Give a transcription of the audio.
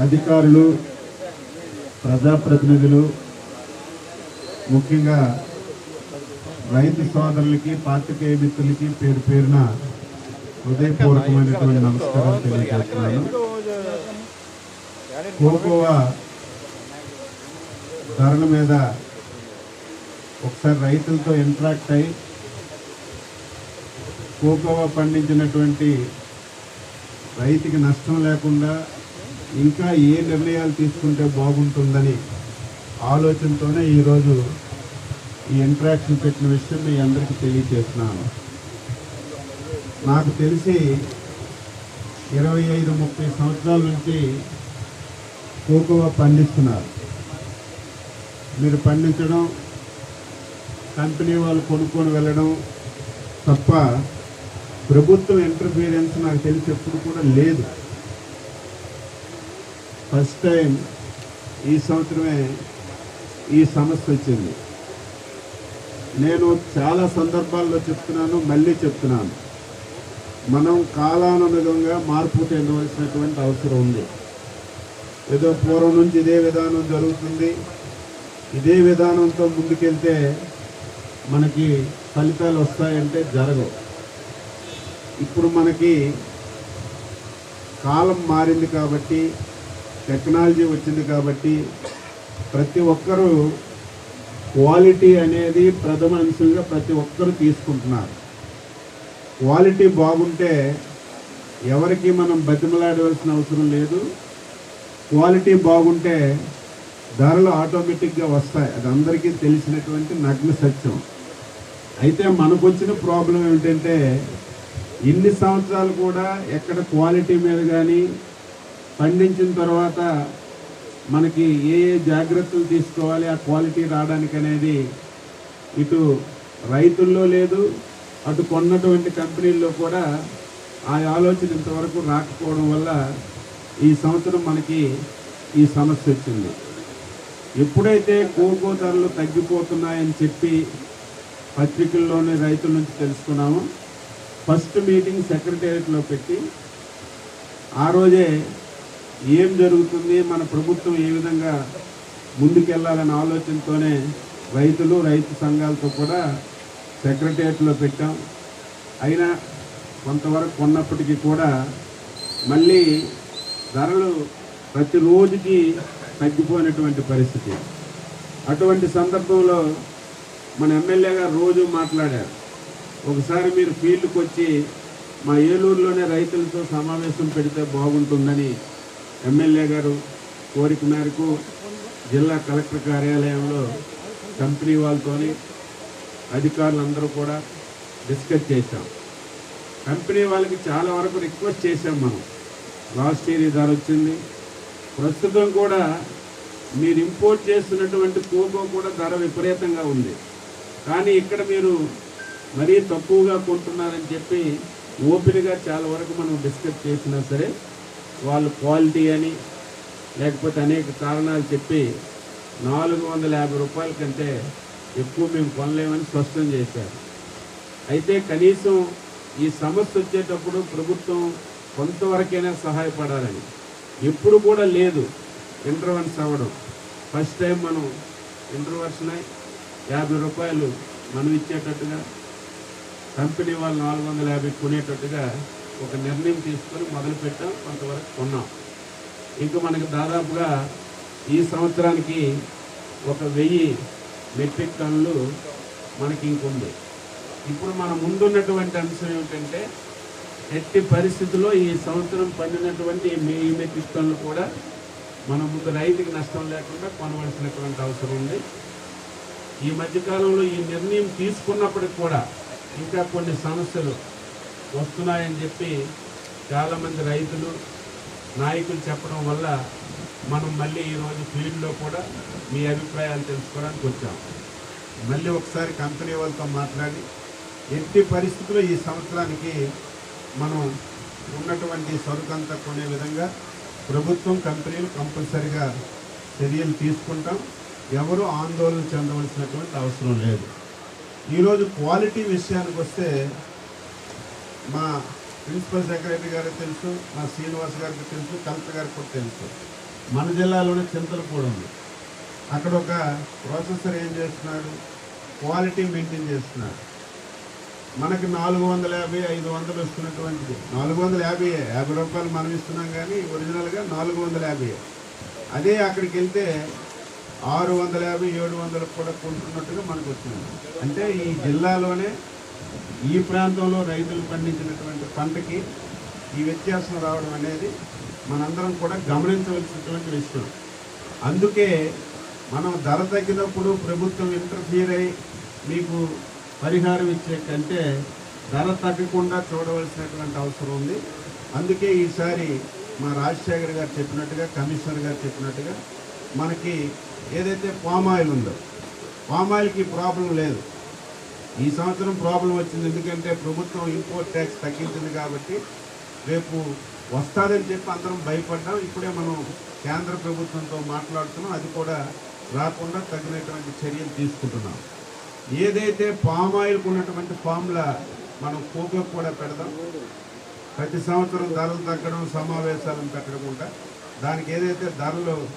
అధికారులు ప్రజాప్రతినిధులు ముఖ్యంగా రైతు సోదరులకి పాత్రికేయ మిత్రులకి పేరు పేరున హృదయపూర్వకమైనటువంటి నమస్కారాలు తెలియజేస్తున్నాను. కోకోవా ధరల మీద ఒకసారి రైతులతో ఇంటరాక్ట్ అయి కోకోవా పండించినటువంటి రైతుకి నష్టం లేకుండా ఇంకా ఏ నిర్ణయాలు తీసుకుంటే బాగుంటుందని ఆలోచనతోనే ఈరోజు ఈ ఇంటరాక్షన్ పెట్టిన విషయం మీ అందరికీ తెలియజేస్తున్నాను. నాకు తెలిసి ఇరవై ఐదు ముప్పై సంవత్సరాల నుంచి కోకోవా పండిస్తున్నారు. మీరు పండించడం కంపెనీ వాళ్ళు కొనుక్కొని వెళ్ళడం తప్ప ప్రభుత్వం ఇంటర్ఫీరెన్స్ నాకు తెలిసి ఎప్పుడు కూడా లేదు. ఫస్ట్ టైం ఈ సంవత్సరమే ఈ సమస్య వచ్చింది. నేను చాలా సందర్భాల్లో చెప్తున్నాను మళ్ళీ చెప్తున్నాను. మనం కాలానుగుణంగా మార్పు చెందవలసినటువంటి అవసరం ఉంది. ఏదో పూర్వం నుంచి ఇదే విధానం జరుగుతుంది. ఇదే విధానంతో ముందుకెళ్తే మనకి ఫలితాలు వస్తాయంటే జరగవు. ఇప్పుడు మనకి కాలం మారింది కాబట్టి టెక్నాలజీ వచ్చింది కాబట్టి ప్రతి ఒక్కరూ క్వాలిటీ అనేది ప్రథమ అంశంగా ప్రతి ఒక్కరూ తీసుకుంటున్నారు. క్వాలిటీ బాగుంటే ఎవరికి మనం బతిమలాడవలసిన అవసరం లేదు. క్వాలిటీ బాగుంటే ధరలు ఆటోమేటిక్గా వస్తాయి. అది అందరికీ తెలిసినటువంటి నగ్న సత్యం. అయితే మనకు వచ్చిన ప్రాబ్లం ఏమిటంటే ఇన్ని సంవత్సరాలు కూడా ఎక్కడ క్వాలిటీ మీద కానీ పండించిన తర్వాత మనకి ఏ ఏ జాగ్రత్తలు తీసుకోవాలి ఆ క్వాలిటీ రావడానికి అనేది ఇటు రైతుల్లో లేదు అటు కొన్నటువంటి కంపెనీల్లో కూడా ఆ ఆలోచన ఇంతవరకు రాకపోవడం వల్ల ఈ సంవత్సరం మనకి ఈ సమస్య వచ్చింది. ఎప్పుడైతే కోకో ధరలు తగ్గిపోతున్నాయని చెప్పి పత్రికల్లోనే రైతుల నుంచి తెలుసుకున్నామో. ఫస్ట్ మీటింగ్ సెక్రటేరియట్లో పెట్టి ఆ రోజే ఏం జరుగుతుంది మన ప్రభుత్వం ఏ విధంగా ముందుకెళ్ళాలనే ఆలోచనతోనే రైతులు రైతు సంఘాలతో కూడా సెక్రటేరియట్లో పెట్టాం. అయినా కొంతవరకు కొన్నప్పటికీ కూడా మళ్ళీ ధరలు ప్రతిరోజుకి తగ్గిపోయినటువంటి పరిస్థితి. అటువంటి సందర్భంలో మన ఎమ్మెల్యే గారు రోజు మాట్లాడారు. ఒకసారి మీరు ఫీల్డ్కి వచ్చి మా ఏలూరులోనే రైతులతో సమావేశం పెడితే బాగుంటుందని ఎమ్మెల్యే గారు కోరిక మేరకు జిల్లా కలెక్టర్ కార్యాలయంలో కంపెనీ వాళ్ళతోని అధికారులందరూ కూడా డిస్కస్ చేశాం. కంపెనీ వాళ్ళకి చాలా వరకు రిక్వెస్ట్ చేశాం మనం. లాస్ట్ ఇయర్ ధర వచ్చింది. ప్రస్తుతం కూడా మీరు ఇంపోర్ట్ చేస్తున్నటువంటి కోకో కూడా ధర విపరీతంగా ఉంది. కానీ ఇక్కడ మీరు మరీ తక్కువగా కొంటున్నారని చెప్పి ఓపెన్గా చాలా వరకు మనం డిస్కస్ చేసినా సరే వాళ్ళు క్వాలిటీ అని లేకపోతే అనేక కారణాలు చెప్పి నాలుగు వందల యాభై రూపాయల కంటే ఎక్కువ మేము కొనలేమని స్పష్టం చేశారు. అయితే కనీసం ఈ సమస్య వచ్చేటప్పుడు ప్రభుత్వం కొంతవరకైనా సహాయపడాలని. ఎప్పుడు కూడా లేదు ఇంటర్వెన్స్ అవ్వడం. ఫస్ట్ టైం మనం ఇంటర్వర్షన్ అయి యాభై రూపాయలు మనం ఇచ్చేటట్టుగా కంపెనీ వాళ్ళు నాలుగు వందల యాభై కొనేటట్టుగా ఒక నిర్ణయం తీసుకొని మొదలుపెట్టాం కొంతవరకు కొన్నాం. ఇంకా మనకి దాదాపుగా ఈ సంవత్సరానికి ఒక వెయ్యి మెట్రిక్ టన్నులు మనకి ఇంకుంది. ఇప్పుడు మన ముందున్నటువంటి అంశం ఏమిటంటే ఎట్టి పరిస్థితుల్లో ఈ సంవత్సరం పండినటువంటి ఈ వెయ్యి మెట్రిక్ టన్నులు కూడా మన ముందు రైతుకి నష్టం లేకుండా కొనవలసినటువంటి అవసరం ఉంది. ఈ మధ్యకాలంలో ఈ నిర్ణయం తీసుకున్నప్పటికి కూడా ఇంకా కొన్ని సమస్యలు వస్తున్నాయని చెప్పి చాలామంది రైతులు నాయకులు చెప్పడం వల్ల మనం మళ్ళీ ఈరోజు ఫీల్డ్లో కూడా మీ అభిప్రాయాలు తెలుసుకోవడానికి వచ్చాం. మళ్ళీ ఒకసారి కంపెనీ వాళ్ళతో మాట్లాడి ఎట్టి పరిస్థితుల్లో ఈ సంవత్సరానికి మనం ఉన్నటువంటి సరుకంతా కొనే విధంగా ప్రభుత్వం కంపెనీలు కంపల్సరిగా చర్యలు తీసుకుంటాం. ఎవరు ఆందోళన చెందవలసినటువంటి అవసరం లేదు. ఈరోజు క్వాలిటీ విషయానికి వస్తే మా ప్రిన్సిపల్ సెక్రటరీ గారికి తెలుసు మా శ్రీనివాస్ గారికి తెలుసు కలెక్టర్ గారికి కూడా తెలుసు. మన జిల్లాలోనే కూడా ఉంది. అక్కడ ఒక ప్రాసెసర్ ఏం చేస్తున్నాడు? క్వాలిటీ మెయింటైన్ చేస్తున్నాడు. మనకి నాలుగు వందల యాభై ఐదు వందలు వస్తున్నటువంటిది. నాలుగు వందల యాభై యాభై రూపాయలు మనం ఇస్తున్నాం కానీ ఒరిజినల్గా నాలుగు వందల యాభై. అదే అక్కడికి వెళ్తే ఆరు వందల యాభై ఏడు వందలకు కూడా కొంటున్నట్టుగా మనకు వచ్చింది. అంటే ఈ జిల్లాలోనే ఈ ప్రాంతంలో రైతులు పండించినటువంటి పంటకి ఈ వ్యత్యాసం రావడం అనేది మనందరం కూడా గమనించవలసినటువంటి విషయం. అందుకే మనం ధర తగ్గినప్పుడు ప్రభుత్వం ఇంటర్ఫీర్ అయి మీకు పరిహారం ఇచ్చే కంటే ధర తగ్గకుండా చూడవలసినటువంటి అవసరం ఉంది. అందుకే ఈసారి మా రాజశేఖర్ గారు చెప్పినట్టుగా కమిషనర్ గారు చెప్పినట్టుగా మనకి ఏదైతే పామ్ ఆయిల్ ఉందో పామ్ ఆయిల్కి ప్రాబ్లం లేదు. ఈ సంవత్సరం ప్రాబ్లం వచ్చింది ఎందుకంటే ప్రభుత్వం ఇంపోర్ట్ ట్యాక్స్ తగ్గించింది కాబట్టి రేపు వస్తాదని చెప్పి అందరం భయపడ్డాం. ఇప్పుడే మనం కేంద్ర ప్రభుత్వంతో మాట్లాడుతున్నాం. అది కూడా రాకుండా తగినటువంటి చర్యలు తీసుకుంటున్నాం. ఏదైతే పామ్ ఆయిల్కి ఉన్నటువంటి ఫామ్లా మనం కోకో కూడా పెడదాం. ప్రతి సంవత్సరం ధరలు తగ్గడం సమావేశాలను పెట్టడం కూడా దానికి ఏదైతే ధరలు